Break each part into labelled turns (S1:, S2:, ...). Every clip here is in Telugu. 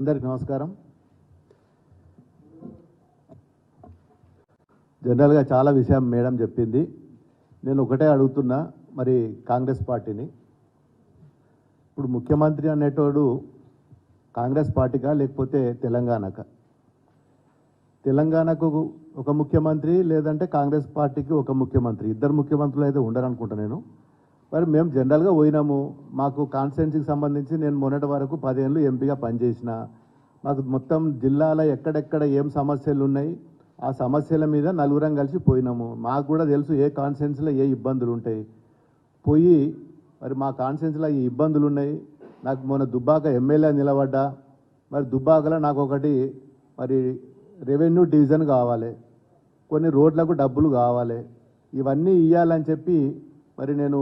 S1: అందరికి నమస్కారం. జనరల్గా చాలా విషయం మేడం చెప్పింది. నేను ఒకటే అడుగుతున్నా మరి కాంగ్రెస్ పార్టీని. ఇప్పుడు ముఖ్యమంత్రి అనేటోడు కాంగ్రెస్ పార్టీకా లేకపోతే తెలంగాణక? తెలంగాణకు ఒక ముఖ్యమంత్రి లేదంటే కాంగ్రెస్ పార్టీకి ఒక ముఖ్యమంత్రి. ఇద్దరు ముఖ్యమంత్రులు అయితే ఉండరనుకుంటా నేను. మరి మేము జనరల్గా పోయినాము. మాకు కాన్స్టిట్యున్సీకి సంబంధించి నేను మొన్నటి వరకు పదేళ్ళు ఎంపీగా పనిచేసిన. మాకు మొత్తం జిల్లాలో ఎక్కడెక్కడ ఏం సమస్యలు ఉన్నాయి ఆ సమస్యల మీద నలుగురం కలిసి పోయినాము. మాకు కూడా తెలుసు ఏ కాన్స్టిట్యున్సీలో ఏ ఇబ్బందులు ఉంటాయి. పోయి మరి మా కాన్స్టిట్యున్సీలో ఈ ఇబ్బందులు ఉన్నాయి. నాకు మొన్న దుబ్బాక ఎమ్మెల్యే నిలబడ్డా. మరి దుబ్బాకలో నాకు ఒకటి మరి రెవెన్యూ డివిజన్ కావాలి. కొన్ని రోడ్లకు డబ్బులు కావాలి. ఇవన్నీ ఇవ్వాలని చెప్పి మరి నేను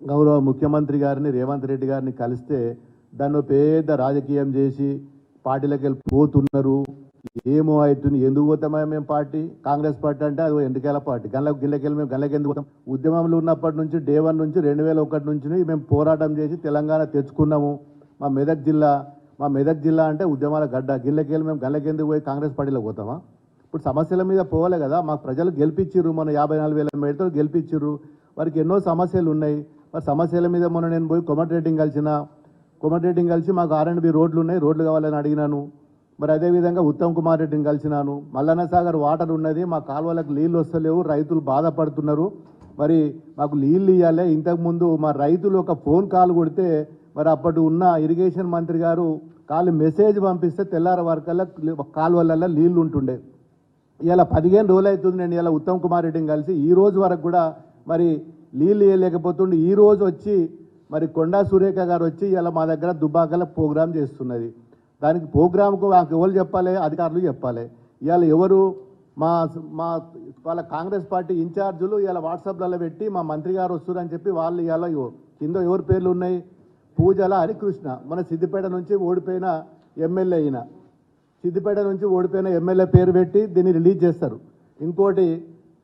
S1: గౌరవ ముఖ్యమంత్రి గారిని రేవంత్ రెడ్డి గారిని కలిస్తే దాన్ని పెద్ద రాజకీయం చేసి పార్టీలకు వెళ్ళి పోతున్నారు. ఏమో అవుతుంది ఎందుకు పోతామా మేము పార్టీ? కాంగ్రెస్ పార్టీ అంటే అది ఎండికేల పార్టీ. గల్ల గిల్లకెళ్ళి మేము గల్లకి ఎందుకు పోతాం? ఉద్యమంలో ఉన్నప్పటి నుంచి డే వన్ నుంచి రెండు వేల ఒకటి నుంచి మేము పోరాటం చేసి తెలంగాణ తెచ్చుకున్నాము. మా మెదక్ జిల్లా మా మెదక్ జిల్లా అంటే ఉద్యమాల గడ్డ. గిల్లకెళ్ళి మేము గల్లకెందుకు పోయి కాంగ్రెస్ పార్టీలో పోతామా? ఇప్పుడు సమస్యల మీద పోవాలి కదా. మాకు ప్రజలు గెలిపించారు మన యాభై నాలుగు వేల మేడతో గెలిపించారు వారికి ఎన్నో సమస్యలు ఉన్నాయి. మరి సమస్యల మీద మొన్న నేను పోయి కొమటరేటింగ్ కలిసిన కొమటరేటింగ్ కలిసి మాకు ఆర్ అండ్ బి రోడ్లు ఉన్నాయి రోడ్లు కావాలని అడిగినాను. మరి అదేవిధంగా ఉత్తమ్ కుమార్ రెడ్డిని కలిసినాను. మల్లన్న సాగర్ వాటర్ ఉన్నది మా కాలువలకు నీళ్ళు వస్తలేవు రైతులు బాధపడుతున్నారు. మరి మాకు నీళ్ళు ఇవ్వాలి ఇంతకుముందు మా రైతులు ఒక ఫోన్ కాల్ కొడితే మరి అప్పటి ఉన్న ఇరిగేషన్ మంత్రి గారు కాలు మెసేజ్ పంపిస్తే తెల్లార వరకల్లా కాలువలల్లో నీళ్ళు ఉంటుండే. ఇలా పదిహేను రోజులు అవుతుంది నేను ఇలా ఉత్తమ్ కుమార్ రెడ్డిని కలిసి ఈ రోజు వరకు కూడా మరి నీళ్ళు వేయలేకపోతుండే. ఈ రోజు వచ్చి మరి కొండా సురేఖ గారు వచ్చి ఇలా మా దగ్గర దుబ్బాకల ప్రోగ్రామ్ చేస్తున్నది. దానికి ప్రోగ్రామ్కు నాకు ఎవరు చెప్పాలి? అధికారులు చెప్పాలి. ఇవాళ ఎవరు? మా మా వాళ్ళ కాంగ్రెస్ పార్టీ ఇన్ఛార్జులు ఇలా వాట్సాప్లలో పెట్టి మా మంత్రి గారు వస్తున్నారని చెప్పి వాళ్ళు ఇలా కింద ఎవరి పేర్లు ఉన్నాయి? పూజల హరికృష్ణ. మన సిద్దిపేట నుంచి ఓడిపోయిన ఎమ్మెల్యే అయిన సిద్దిపేట నుంచి ఓడిపోయిన ఎమ్మెల్యే పేరు పెట్టి దీన్ని రిలీజ్ చేస్తారు. ఇంకోటి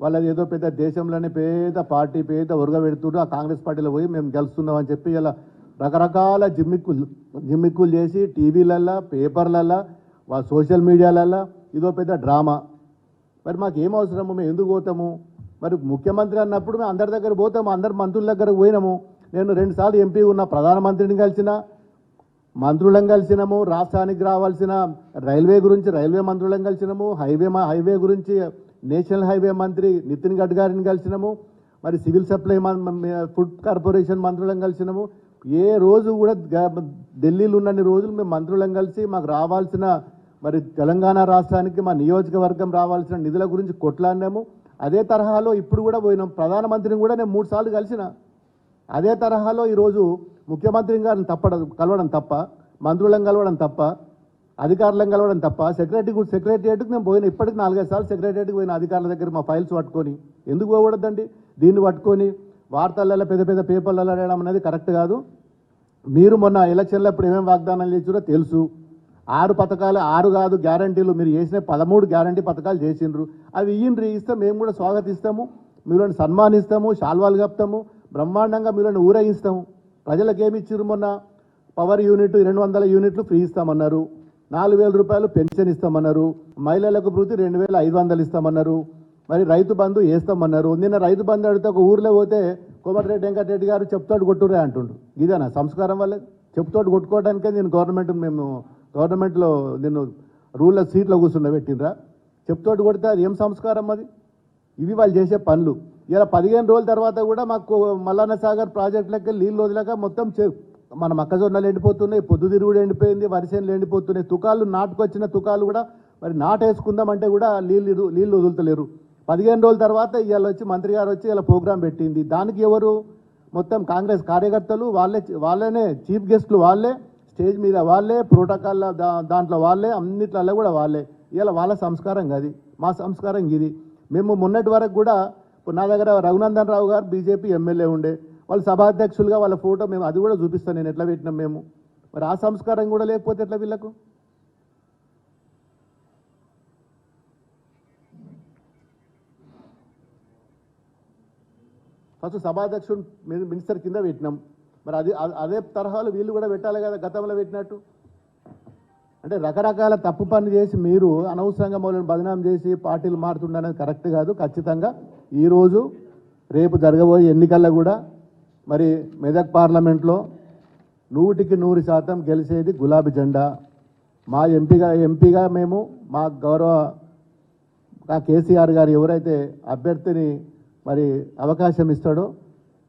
S1: వాళ్ళది ఏదో పెద్ద దేశంలోనే పేద పార్టీ పేద ఉరగబెడుతుంటూ ఆ కాంగ్రెస్ పార్టీలో పోయి మేము గెలుస్తున్నాం అని చెప్పి ఇలా రకరకాల జిమ్మిక్కులు జిమ్మిక్కులు చేసి టీవీలల్లో పేపర్లల్లో వాళ్ళ సోషల్ మీడియాలల్లో ఇదో పెద్ద డ్రామా. మరి మాకు ఏం అవసరము? మేము ఎందుకు పోతాము? మరి ముఖ్యమంత్రి అన్నప్పుడు మేము అందరి దగ్గర పోతాము అందరు మంత్రుల దగ్గర పోయినాము. నేను రెండుసార్లు ఎంపీ ఉన్న ప్రధానమంత్రిని కలిసిన మంత్రులను కలిసినాము రాష్ట్రానికి రావాల్సిన రైల్వే గురించి రైల్వే మంత్రులను కలిసినాము హైవే మా హైవే గురించి నేషనల్ హైవే మంత్రి నితిన్ గడ్కరీని కలిసినాము మరి సివిల్ సప్లై ఫుడ్ కార్పొరేషన్ మంత్రులను కలిసినాము. ఏ రోజు కూడా ఢిల్లీలో ఉన్నన్ని రోజులు మేము మంత్రులను కలిసి మాకు రావాల్సిన మరి తెలంగాణ రాష్ట్రానికి మా నియోజకవర్గం రావాల్సిన నిధుల గురించి కొట్లాడినాము. అదే తరహాలో ఇప్పుడు కూడా పోయినాం. ప్రధానమంత్రిని కూడా నేను మూడు సార్లు కలిసిన. అదే తరహాలో ఈరోజు ముఖ్యమంత్రి గారిని తప్పడం కలవడం తప్ప మంత్రులను కలవడం తప్ప అధికారులను కలవడం తప్ప సెక్రటరీ కూడా సెక్రటరియట్కి నేను పోయిన ఇప్పటికి నాలుగైదు సార్లు సెక్రటరియట్కి పోయిన అధికారుల దగ్గర మా ఫైల్స్ పట్టుకొని. ఎందుకు పోకూడదండి? దీన్ని పట్టుకొని వార్తలలో పెద్ద పెద్ద పేపర్లలో రాయడం అనేది కరెక్ట్ కాదు. మీరు మొన్న ఎలక్షన్లో ఇప్పుడు ఏమేమి వాగ్దానాలు చేసారో తెలుసు. ఆరు పథకాలు ఆరు కాదు గ్యారంటీలు మీరు చేసిన పదమూడు గ్యారంటీ పథకాలు చేసిండ్రు. అవి ఇయ్యండ్రి ఇస్తే మేము కూడా స్వాగతిస్తాము. మీరు సన్మానిస్తాము శాల్వాలు కప్తాము బ్రహ్మాండంగా మీరు ఊరేగిస్తాము. ప్రజలకు ఏమి ఇచ్చారు మొన్న? పవర్ యూనిట్ రెండు వందల యూనిట్లు ఫ్రీ ఇస్తామన్నారు. నాలుగు వేల రూపాయలు పెన్షన్ ఇస్తామన్నారు. మహిళలకు వృత్తి రెండు వేల ఐదు వందలు ఇస్తామన్నారు. మరి రైతు బంధు వేస్తామన్నారు. నిన్న రైతు బంధు అడిగితే ఒక ఊర్లో పోతే కోమటిరెడ్డి వెంకటరెడ్డి గారు చెప్తాడు కొట్టురే అంటుండు. ఇదేనా సంస్కారం వల్ల? చెప్తాడు కొట్టుకోవడానికే నేను గవర్నమెంట్ మేము గవర్నమెంట్లో నేను రూల్లో సీట్లో కూర్చున్న పెట్టినరా చెప్తోటి కొడితే అది ఏం సంస్కారం అది? ఇవి వాళ్ళు చేసే పనులు. ఇలా పదిహేను రోజుల తర్వాత కూడా మాకు మల్లన్న సాగర్ ప్రాజెక్టులకి నీళ్ళు వదిలేక మొత్తం మన మొక్కజొన్నలు ఎండిపోతున్నాయి పొద్దుతిరుగుడు ఎండిపోయింది వరిసేనులు ఎండిపోతున్నాయి తుకాలు నాటుకొచ్చిన తుకాలు కూడా మరి నాటేసుకుందామంటే కూడా నీళ్ళు నీళ్ళు వదులుతలేరు. పదిహేను రోజుల తర్వాత ఇవాళ వచ్చి మంత్రి గారు వచ్చి ఇలా ప్రోగ్రాం పెట్టింది. దానికి ఎవరు? మొత్తం కాంగ్రెస్ కార్యకర్తలు వాళ్ళే వాళ్ళనే చీఫ్ గెస్ట్లు వాళ్ళే స్టేజ్ మీద వాళ్ళే ప్రోటోకాల్ దా దాంట్లో వాళ్ళే అన్నిట్లలో కూడా వాళ్ళే. ఇలా వాళ్ళ సంస్కారం అది మా సంస్కారం ఇది. మేము మొన్నటి వరకు కూడా నా దగ్గర రఘునందన్ రావు గారు బీజేపీ ఎమ్మెల్యే ఉండే. వాళ్ళు సభాధ్యక్షులుగా వాళ్ళ ఫోటో మేము అది కూడా చూపిస్తాను నేను ఎట్లా పెట్టినాం మేము. మరి ఆ సంస్కారం కూడా లేకపోతే ఎట్లా వీళ్ళకు? ఫస్ట్ సభాధ్యక్షుడు మినిస్టర్ కింద పెట్టినాం. మరి అది అదే తరహాలో వీళ్ళు కూడా పెట్టాలి కదా గతంలో పెట్టినట్టు. అంటే రకరకాల తప్పు పని చేసి మీరు అనవసరంగా మొదలు బదనాం చేసి పార్టీలు మారుతుండనేది కరెక్ట్ కాదు. ఖచ్చితంగా ఈరోజు రేపు జరగబోయే ఎన్నికల్లో కూడా మరి మెదక్ పార్లమెంట్లో నూటికి నూరు శాతం గెలిచేది గులాబీ జెండా. మా ఎంపీగా ఎంపీగా మేము మా గౌరవ ఆ కేసీఆర్ గారు ఎవరైతే అభ్యర్థిని మరి అవకాశం ఇస్తాడో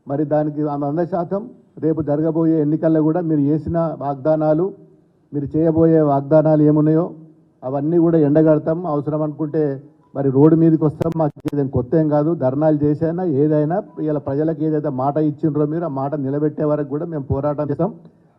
S1: మరి దానికి వంద శాతం. రేపు జరగబోయే ఎన్నికల్లో కూడా మీరు చేసిన వాగ్దానాలు మీరు చేయబోయే వాగ్దానాలు ఏమున్నాయో అవన్నీ కూడా ఎండగడతాం. అవసరం అనుకుంటే మరి రోడ్డు మీదకి వస్తాం మాకు ఏదైనా కొత్త ఏం కాదు. ధర్నాలు చేసైనా ఏదైనా ఇలా ప్రజలకు ఏదైతే మాట ఇచ్చిండ్రో మీరు ఆ మాట నిలబెట్టే వరకు కూడా మేము పోరాటం చేస్తాం.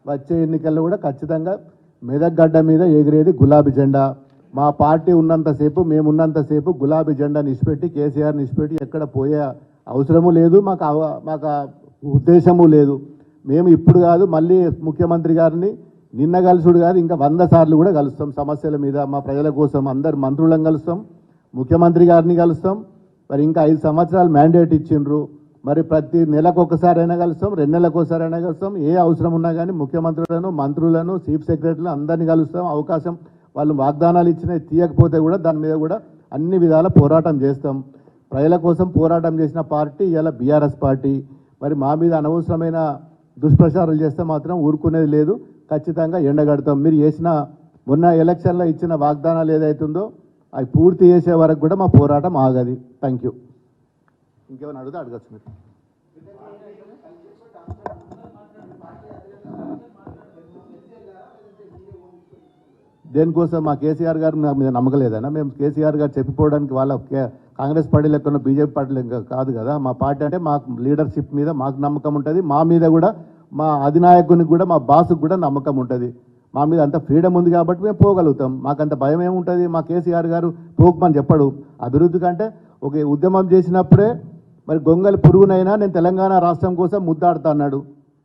S1: వచ్చే ఎన్నికల్లో కూడా ఖచ్చితంగా మెదక్ గడ్డ మీద ఎగిరేది గులాబీ జెండా. మా పార్టీ ఉన్నంతసేపు మేము ఉన్నంతసేపు గులాబీ జెండా నిష్పెట్టి కేసీఆర్ నిష్పెట్టి ఎక్కడ పోయే అవసరము లేదు. మాకు అవ- మాకు ఉద్దేశము లేదు. మేము ఇప్పుడు కాదు మళ్ళీ ముఖ్యమంత్రి గారిని నిన్న కలుసుడు కాదు ఇంకా వంద సార్లు కూడా కలుస్తాం. సమస్యల మీద మా ప్రజల కోసం అందరు మంత్రులను కలుస్తాం. ముఖ్యమంత్రి గారిని కలుస్తాం. మరి ఇంకా ఐదు సంవత్సరాలు మ్యాండేట్ ఇచ్చిండ్రు. మరి ప్రతి నెలకు ఒకసారి అయినా కలుస్తాం రెండు నెలలకు ఒకసారి అయినా కలుస్తాం. ఏ అవసరం ఉన్నా కానీ ముఖ్యమంత్రులను మంత్రులను చీఫ్ సెక్రటరీలను అందరినీ కలుస్తాం. అవకాశం వాళ్ళు వాగ్దానాలు ఇచ్చినవి తీయకపోతే కూడా దాని మీద కూడా అన్ని విధాల పోరాటం చేస్తాం. ప్రజల కోసం పోరాటం చేసిన పార్టీ ఇలా బీఆర్ఎస్ పార్టీ. మరి మా మీద అనవసరమైన దుష్ప్రచారాలు చేస్తే మాత్రం ఊరుకునేది లేదు. ఖచ్చితంగా ఎండగడతాం. మీరు చేసిన మొన్న ఎలక్షన్లో ఇచ్చిన వాగ్దానాలు ఏదైతుందో అవి పూర్తి చేసే వరకు కూడా మా పోరాటం ఆగది. థ్యాంక్ యూ ఇంకేమైనా అడిగితే అడగచ్చు మీరు. దేనికోసం మా కేసీఆర్ గారు మా మీద నమ్మకలేదన్నా మేము కేసీఆర్ గారు చెప్పిపోవడానికి వాళ్ళ కే- కాంగ్రెస్ పార్టీ లెక్కన బీజేపీ పార్టీ లెక్క కాదు కదా. మా పార్టీ అంటే మాకు లీడర్షిప్ మీద మాకు నమ్మకం ఉంటుంది. మా మీద కూడా మా అధినాయకునికి కూడా మా బాసుకు కూడా నమ్మకం ఉంటుంది. మా మీద అంత ఫ్రీడమ్ ఉంది కాబట్టి మేము పోగలుగుతాం. మాకంత భయం ఏముంటుంది? మా కేసీఆర్ గారు పోకమని చెప్పడు. అభివృద్ధి కంటే ఒక ఉద్యమం చేసినప్పుడే మరి గొంగలి పురుగునైనా నేను తెలంగాణ రాష్ట్రం కోసం ముద్దాడుతా అన్నాడు.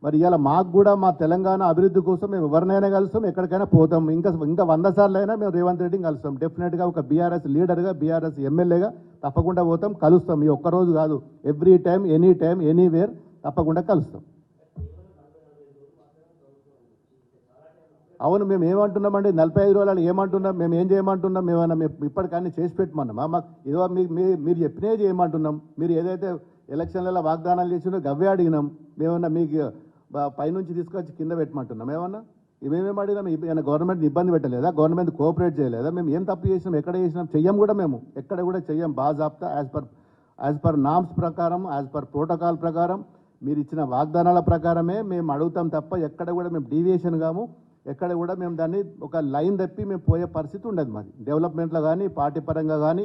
S1: మరి ఇలా మాకు కూడా మా తెలంగాణ అభివృద్ధి కోసం మేము ఎవరినైనా కలుస్తాం ఎక్కడికైనా పోతాం. ఇంకా ఇంకా వంద సార్లు అయినా మేము రేవంత్ రెడ్డిని కలుస్తాం. డెఫినెట్గా ఒక బీఆర్ఎస్ లీడర్గా బీఆర్ఎస్ ఎమ్మెల్యేగా తప్పకుండా పోతాం కలుస్తాం. ఈ ఒక్కరోజు కాదు every time any time anywhere తప్పకుండా కలుస్తాం. అవును మేము ఏమంటున్నామండి? నలభై ఐదు రోజులు ఏమంటున్నాం? మేము ఏం చేయమంటున్నాం? మేమన్నా మేము ఇప్పటికన్నీ చేసి పెట్టమన్నామా? మాకు ఇదో మీ మీరు చెప్పినే చేయమంటున్నాం. మీరు ఏదైతే ఎలక్షన్లలో వాగ్దానాలు చేసినో గవ్వే అడిగినాం. మేమన్నా మీకు పైనుంచి తీసుకొచ్చి కింద పెట్టమంటున్నాం. ఏమన్నా? మేమేం అడిగినాం? ఏమైనా గవర్నమెంట్ ఇబ్బంది పెట్టలేదా? గవర్నమెంట్ కోఆపరేట్ చేయలేదా? మేము ఏం తప్పు చేసినాం? ఎక్కడ చేసినాం? చెయ్యం కూడా మేము. ఎక్కడ కూడా చెయ్యం. బాజాబ్తా as per as per norms ప్రకారం యాజ్ పర్ ప్రోటోకాల్ ప్రకారం మీరు ఇచ్చిన వాగ్దానాల ప్రకారమే మేము అడుగుతాం తప్ప ఎక్కడ కూడా మేము డీవియేషన్ కాము. ఎక్కడ కూడా మేము దాన్ని ఒక లైన్ తప్పి మేము పోయే పరిస్థితి ఉండదు మాది. డెవలప్మెంట్లో కానీ పార్టీ పరంగా కానీ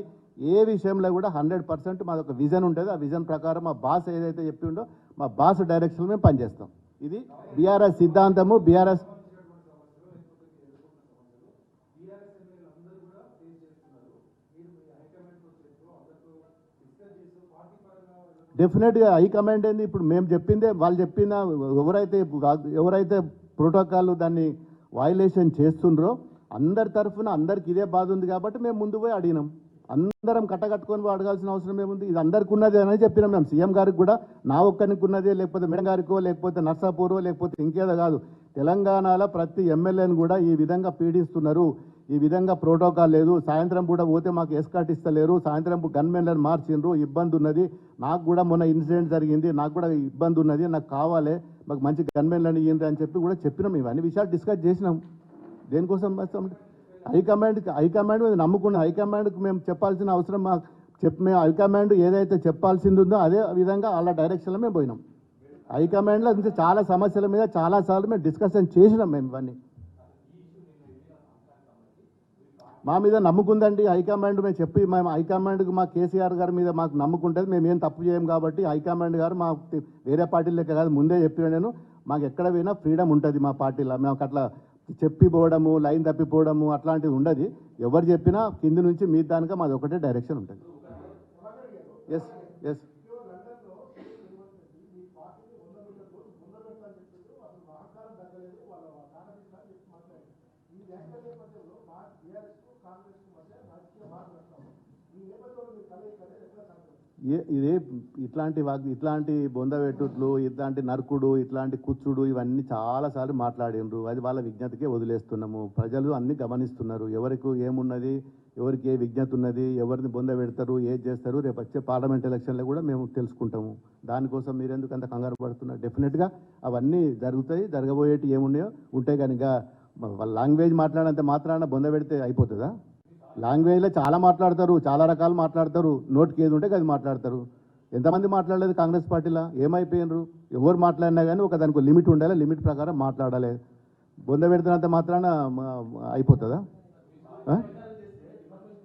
S1: ఏ విషయంలో కూడా హండ్రెడ్ పర్సెంట్ మాది ఒక విజన్ ఉంటుంది. ఆ విజన్ ప్రకారం మా బాస్ ఏదైతే చెప్పిండో మా బాస్ డైరెక్షన్ మేము పనిచేస్తాం. ఇది బీఆర్ఎస్ సిద్ధాంతము. బీఆర్ఎస్ డెఫినెట్గా హైకమాండ్ ఏంది? ఇప్పుడు మేము చెప్పిందే వాళ్ళు చెప్పిన ఎవరైతే ఎవరైతే ప్రోటోకాల్ దాన్ని వైలేషన్ చేస్తుండ్రో అందరి తరఫున అందరికి ఇదే బాధ ఉంది కాబట్టి మేము ముందు పోయి అడిగినాం. అందరం కట్టకట్టుకొని పోయి అడగాల్సిన అవసరం ఏముంది? ఇది అందరికి ఉన్నది అని చెప్పినాం మేము. సీఎం గారికి కూడా నా ఒక్కరికి ఉన్నదే లేకపోతే మేడం గారికో లేకపోతే నర్సాపూరో లేకపోతే ఇంకేదో కాదు. తెలంగాణలో ప్రతి ఎమ్మెల్యేని కూడా ఈ విధంగా పీడిస్తున్నారు. ఈ విధంగా ప్రోటోకాల్ లేదు. సాయంత్రం పూట పోతే మాకు ఎస్కాట్ ఇస్తలేరు. సాయంత్రం గన్మెన్లను మార్చిండ్రు. ఇబ్బంది ఉన్నది. నాకు కూడా మొన్న ఇన్సిడెంట్ జరిగింది. నాకు కూడా ఇబ్బంది ఉన్నది. నాకు కావాలి. మాకు మంచి గన్మెన్లను ఇయ్యింది అని చెప్పి కూడా చెప్పినాం. ఇవన్నీ విషయాలు డిస్కస్ చేసినాం. దేనికోసం హైకమాండ్కి హైకమాండ్ హైకమాండ్ మీద నమ్ముకున్న హైకమాండ్కి మేము చెప్పాల్సిన అవసరం మాకు చెప్ మేము హైకమాండ్ ఏదైతే చెప్పాల్సింది ఉందో అదే విధంగా అలా డైరెక్షన్లో మేము పోయినాం. హైకమాండ్లో చాలా సమస్యల మీద చాలాసార్లు మేము డిస్కషన్ చేసినాం మేము ఇవన్నీ. మా మీద నమ్ముకుందండి. హైకమాండ్ మేము చెప్పి మేము హైకమాండ్కి మా కేసీఆర్ గారి మీద మాకు నమ్ముకుంటుంది. మేము ఏం తప్పు చేయం కాబట్టి హైకమాండ్ గారు మా వేరే పార్టీ లెక్క కాదు ముందే చెప్పిన నేను మాకు ఎక్కడ పోయినా ఫ్రీడమ్ ఉంటుంది మా పార్టీలో. మేము అట్లా చెప్పిపోవడము లైన్ తప్పిపోవడము అట్లాంటిది ఉండదు. ఎవరు చెప్పినా కింది నుంచి మీ దానిక మాది ఒకటే డైరెక్షన్ ఉంటుంది. ఎస్ ఎస్ ఇదే ఇట్లాంటి వాగ్ ఇట్లాంటి బొందవెట్టుట్లు ఇట్లాంటి నరుకుడు ఇట్లాంటి కూర్చుడు ఇవన్నీ చాలాసార్లు మాట్లాడిండ్రు. అది వాళ్ళ విజ్ఞతకే వదిలేస్తున్నాము. ప్రజలు అన్ని గమనిస్తున్నారు. ఎవరికి ఏమున్నది ఎవరికి ఏ విజ్ఞత ఉన్నది ఎవరిని బొంద పెడతారు ఏది చేస్తారు రేపు వచ్చే పార్లమెంట్ ఎలక్షన్లో కూడా మేము తెలుసుకుంటాము. దానికోసం మీరు ఎందుకు అంత కంగారు పడుతున్నారు? డెఫినెట్గా అవన్నీ జరుగుతాయి జరగబోయేటి ఏమున్నాయో ఉంటే కనుక వాళ్ళ లాంగ్వేజ్ మాట్లాడినంత మాత్రాన బొంద పెడితే అయిపోతుందా? లాంగ్వేజ్లో చాలా మాట్లాడతారు చాలా రకాలు మాట్లాడతారు. నోటికి ఏది ఉంటే అది మాట్లాడతారు. ఎంతమంది మాట్లాడలేదు కాంగ్రెస్ పార్టీలో? ఏమైపోయినరు? ఎవరు మాట్లాడినా కానీ ఒక దానికి లిమిట్ ఉండాలి లిమిట్ ప్రకారం మాట్లాడాలి. బొంద పెడుతున్నంత మాత్రాన అయిపోతుందా?